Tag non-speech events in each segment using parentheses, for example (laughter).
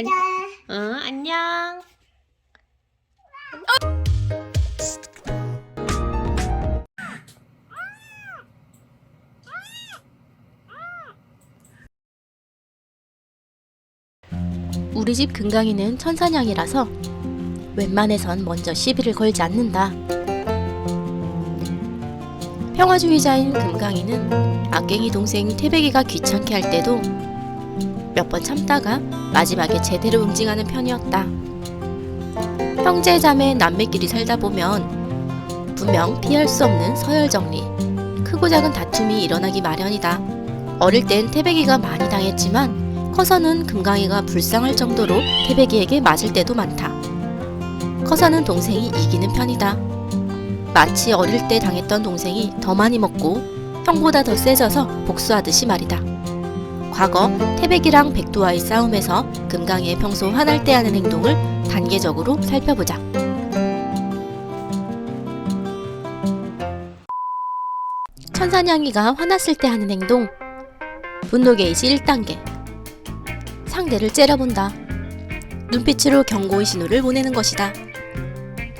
안, 어, 안녕. 우리 집 금강이는 천사냥이라서 웬만해선 먼저 시비를 걸지 않는다. 평화주의자인 금강이는 악갱이 동생 태백이가 귀찮게 할 때도 몇 번 참다가 마지막에 제대로 응징하는 편이었다. 형제 자매 남매끼리 살다 보면 분명 피할 수 없는 서열 정리, 크고 작은 다툼이 일어나기 마련이다. 어릴 땐 태백이가 많이 당했지만 커서는 금강이가 불쌍할 정도로 태백이에게 맞을 때도 많다. 커서는 동생이 이기는 편이다. 마치 어릴 때 당했던 동생이 더 많이 먹고 형보다 더 세져서 복수하듯이 말이다. 과거 태백이랑 백두와의 싸움에서 금강이의 평소 화날 때 하는 행동을 단계적으로 살펴보자. 천사냥이가 화났을 때 하는 행동 분노 게이지 1단계 상대를 째려본다. 눈빛으로 경고의 신호를 보내는 것이다.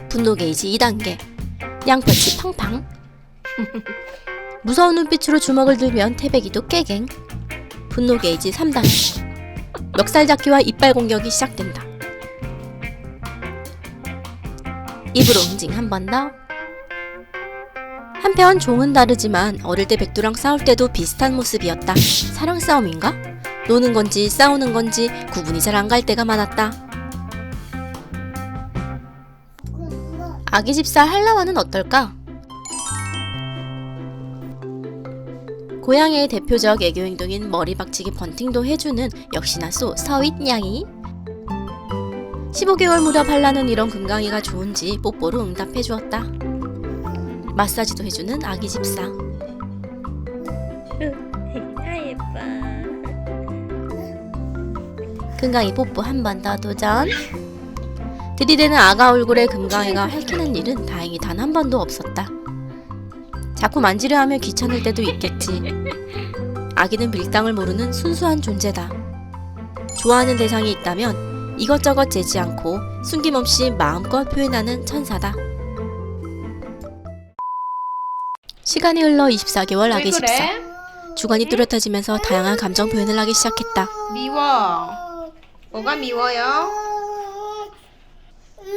분노 게이지 2단계. 양펀치 팡팡. (laughs) 무서운 눈빛으로 주먹을 들면 태백이도 깨갱. 분노 게이지 3단계. 멱살 잡기와 이빨 공격이 시작된다. 입으로 응징 한 번 더. 한편 종은 다르지만 어릴 때 백두랑 싸울 때도 비슷한 모습이었다. 사랑 싸움인가? 노는 건지 싸우는 건지 구분이 잘 안 갈 때가 많았다. 아기 집사 한라와는 어떨까? 고양이의 대표적 애교 행동인 머리 박치기 번팅도 해주는 역시나 소 서윗냥이 15개월 무렵 한라는 이런 금강이가 좋은지 뽀뽀로 응답해 주었다. 마사지도 해주는 아기 집사. 아, 예뻐. 금강이 뽀뽀 한 번 더 도전. 들이대는 아가 얼굴에 금강이가 핥히는 일은 다행히 단 한 번도 없었다. 자꾸 만지려 하면 귀찮을 때도 있겠지. 아기는 밀당을 모르는 순수한 존재다. 좋아하는 대상이 있다면 이것저것 재지 않고 숨김없이 마음껏 표현하는 천사다. 시간이 흘러 24개월 아기 집사. 주관이 뚜렷해지면서 다양한 감정 표현을 하기 시작했다. 미워. 뭐가 미워요?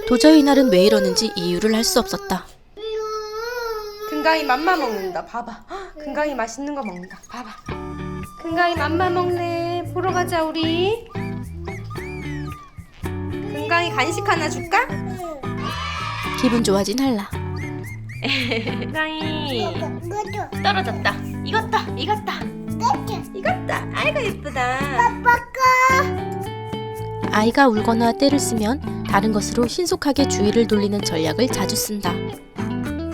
도저히 이날은 왜 이러는지 이유를 알 수 없었다. 금강이 맘마 먹는다. 봐봐. 헉, 금강이 맛있는 거 먹는다. 봐봐. 금강이 맘마 먹네. 보러 가자 우리. 금강이 간식 하나 줄까? 기분 좋아진 한라. 금강이 떨어졌다. 익었다. 익었다. 익었다. 아이고 예쁘다. 아이가 울거나 떼를 쓰면 다른 것으로 신속하게 주의를 돌리는 전략을 자주 쓴다.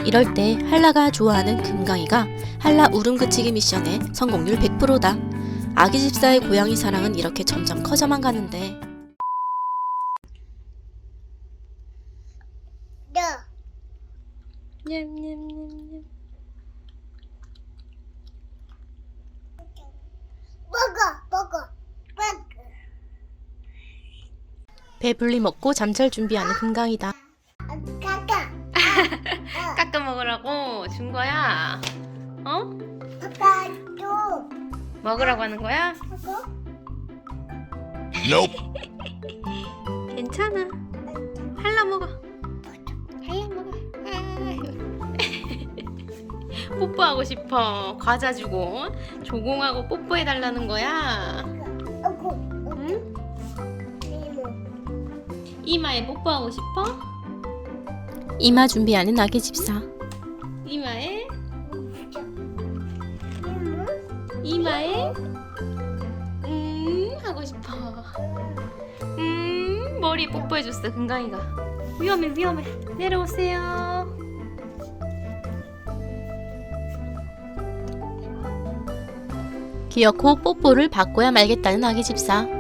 이럴 때 한라가 좋아하는 금강이가 한라 울음 그치기 미션의 성공률 100%다. 아기 집사의 고양이 사랑은 이렇게 점점 커져만 가는데 냠냠냠냠. 배불리 먹고 잠잘 준비하는 금강이다. 먹으라고 하는 거야? (laughs) 괜찮아. 할라 먹어. 할라 먹어. (laughs) 뽀뽀하고 싶어. 과자 주고 조공하고 뽀뽀해 달라는 거야. 응? 이마에 뽀뽀하고 싶어? 이마 준비 하는 아기 집사. 이마에? 이마에? 음 하고 싶어. 음 머리 뽀뽀해줬어 금강이가. 위험해 위험해 내려오세요. 기어코 뽀뽀를 받고야 말겠다는 아기 집사. (laughs)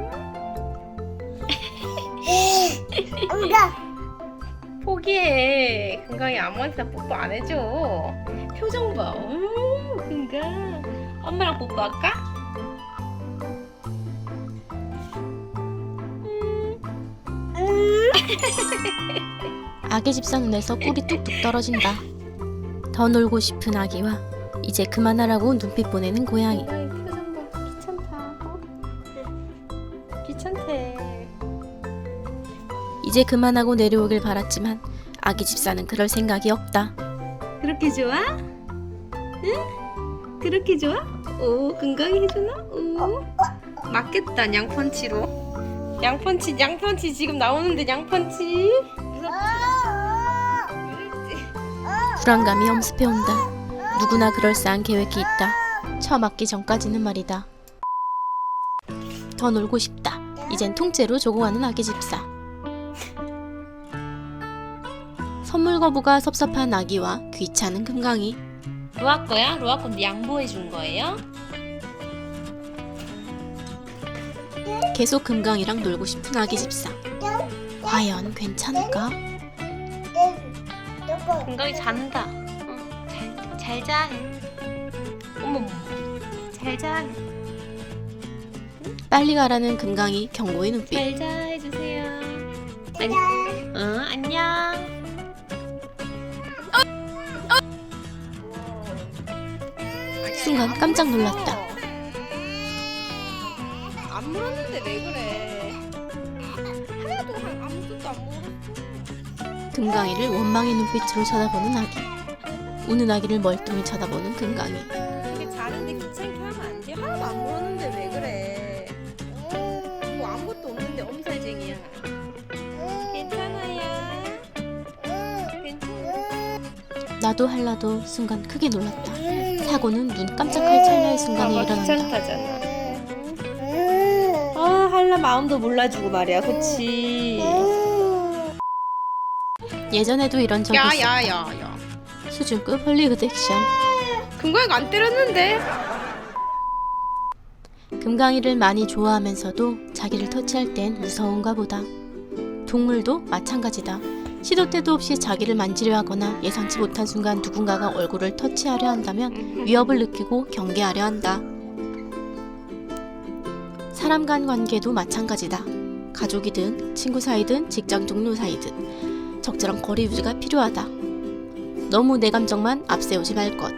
포기해. 금강이 아무한테나 뽀뽀 안 해줘. 표정 봐. 음 금강. 엄마랑 뽀뽀할까? 음 아기 집사 눈에서 꿀이 뚝뚝 떨어진다. 더 놀고 싶은 아기와 이제 그만하라고 눈빛 보내는 고양이. 아이 표정 봐 귀찮다 어? 귀찮대 이제 그만하고 내려오길 바랐지만 아기 집사는 그럴 생각이 없다. 그렇게 좋아? 응? 그렇게 좋아? 오 건강히 해주나? 오 맞겠다 양펀치로 양펀치 양펀치 지금 나오는데 양펀치 불안감이 엄습해 온다. 누구나 그럴싸한 계획이 있다. 처음 맞기 전까지는 말이다. 더 놀고 싶다. 이젠 통째로 조공하는 아기 집사. 선물 거부가 섭섭한 아기와 귀찮은 금강이 로아 거야? 로아 건데 양보해 준 거예요? 계속 금강이랑 놀고 싶은 아기 집사. 과연 괜찮을까? 건강히 잔다 응, 잘, 잘 자. 어머 잘 자 빨리 가라는 금강이 경고의 눈빛. 잘 자 해주세요 안, 어, 안 순간 깜짝 놀랐다. 안 물었는데 왜 그래 하나도 한 아무것도 안 물었어 금강이를 원망의 눈빛으로 쳐다보는 아기. 우는 아기를 멀뚱히 쳐다보는 금강이. 나도 할라도 순간 크게 놀랐다. 사고는 눈 깜짝할 찰나의 순간에 일어난다. 귀찮다잖아. 아 할라 마음도 몰라주고 말이야, 그치? 예전에도 이런 적이 있었다. 야야야 야. 수준급 헐리우드 액션. 금광이가 안 때렸는데? 금강이를 많이 좋아하면서도 자기를 터치할 땐 무서운가 보다. 동물도 마찬가지다. 시도 때도 없이 자기를 만지려 하거나 예상치 못한 순간 누군가가 얼굴을 터치하려 한다면 위협을 느끼고 경계하려 한다. 사람 간 관계도 마찬가지다. 가족이든 친구 사이든 직장 동료 사이든 적절한 거리 유지가 필요하다. 너무 내 감정만 앞세우지 말 것.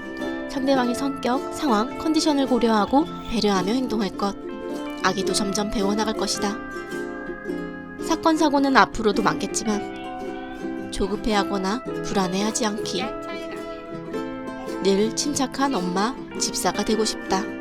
상대방의 성격, 상황, 컨디션을 고려하고 배려하며 행동할 것. 아기도 점점 배워나갈 것이다. 사건 사고는 앞으로도 많겠지만 조급해하거나 불안해하지 않기. 늘 침착한 엄마, 집사가 되고 싶다.